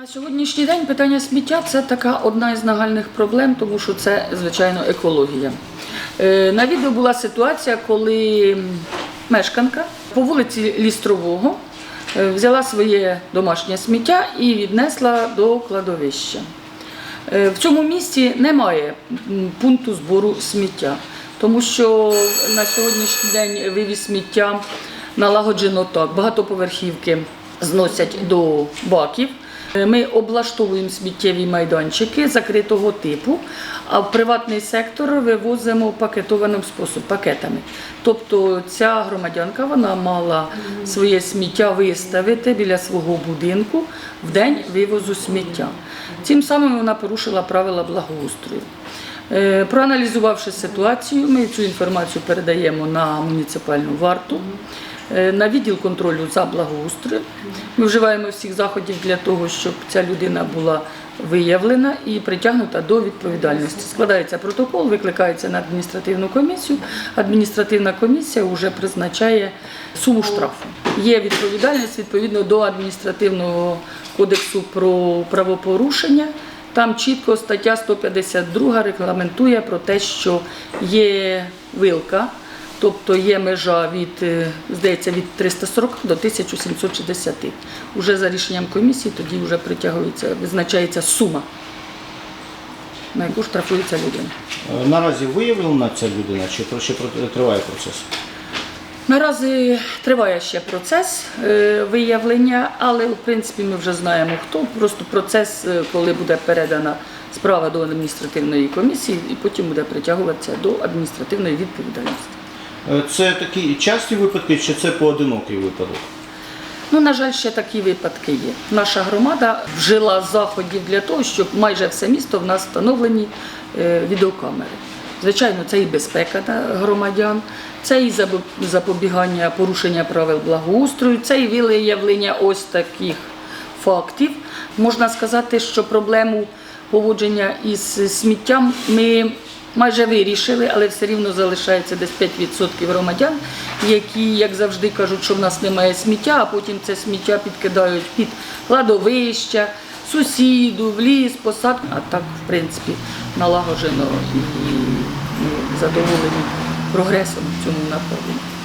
На сьогоднішній день питання сміття це така одна із нагальних проблем, тому що це, звичайно, екологія. Е, На відео була ситуація, коли мешканка по вулиці Лістрового е, взяла своє домашнє сміття і віднесла до кладовища. Е, В цьому місті немає пункту збору сміття, тому що на сьогоднішній день вивіз сміття налагоджено так. Багатоповерхівки зносять до баків. Е, Ми облаштовуємо сміттєві майданчики закритого типу, а в приватний сектор вивозимо пакетованим способом, пакетами. Тобто ця громадянка вона мала своє сміття виставити біля свого будинку в день вивозу сміття. Цим самим вона порушила правила благоустрою. Е, Проаналізувавши ситуацію, ми цю інформацію передаємо на муніципальну варту, на відділ контролю за благоустроєм. Ми вживаємо всіх заходів для того, щоб ця людина була виявлена і притягнута до відповідальності. Складається протокол, викликається на адміністративну комісію. Адміністративна комісія вже призначає суму штрафу. Є відповідальність відповідно до адміністративного кодексу про правопорушення. Там чітко стаття 152 регламентує про те, що є вилка, тобто є межа від, е, здається, від 340 до 1760. Уже за рішенням комісії тоді вже притягується, визначається сума, на яку штрафується людина. Е, Наразі виявлена ця людина чи ще триває процес? Наразі триває ще процес е, виявлення, але в принципі ми вже знаємо хто. Просто процес, коли буде передана справа до адміністративної комісії, і потім буде притягуватися до адміністративної відповідальності. Е, Це такі часті випадки чи це поодинокий випадок? Ну, на жаль, ще такі випадки є. Наша громада вжила заходів для того, щоб майже все місто в нас встановлені е, відеокамери. Звичайно, це і безпека громадян, це і запобігання порушення правил благоустрою, це і виявлення ось таких фактів. Можна сказати, що проблему поводження із сміттям ми майже вирішили, але все рівно залишається десь 5% громадян, які, як завжди, кажуть, що в нас немає сміття, а потім це сміття підкидають під кладовища, сусіду, в ліс, посад. А так, в принципі, налагоджено і задоволені прогресом в цьому напрямку.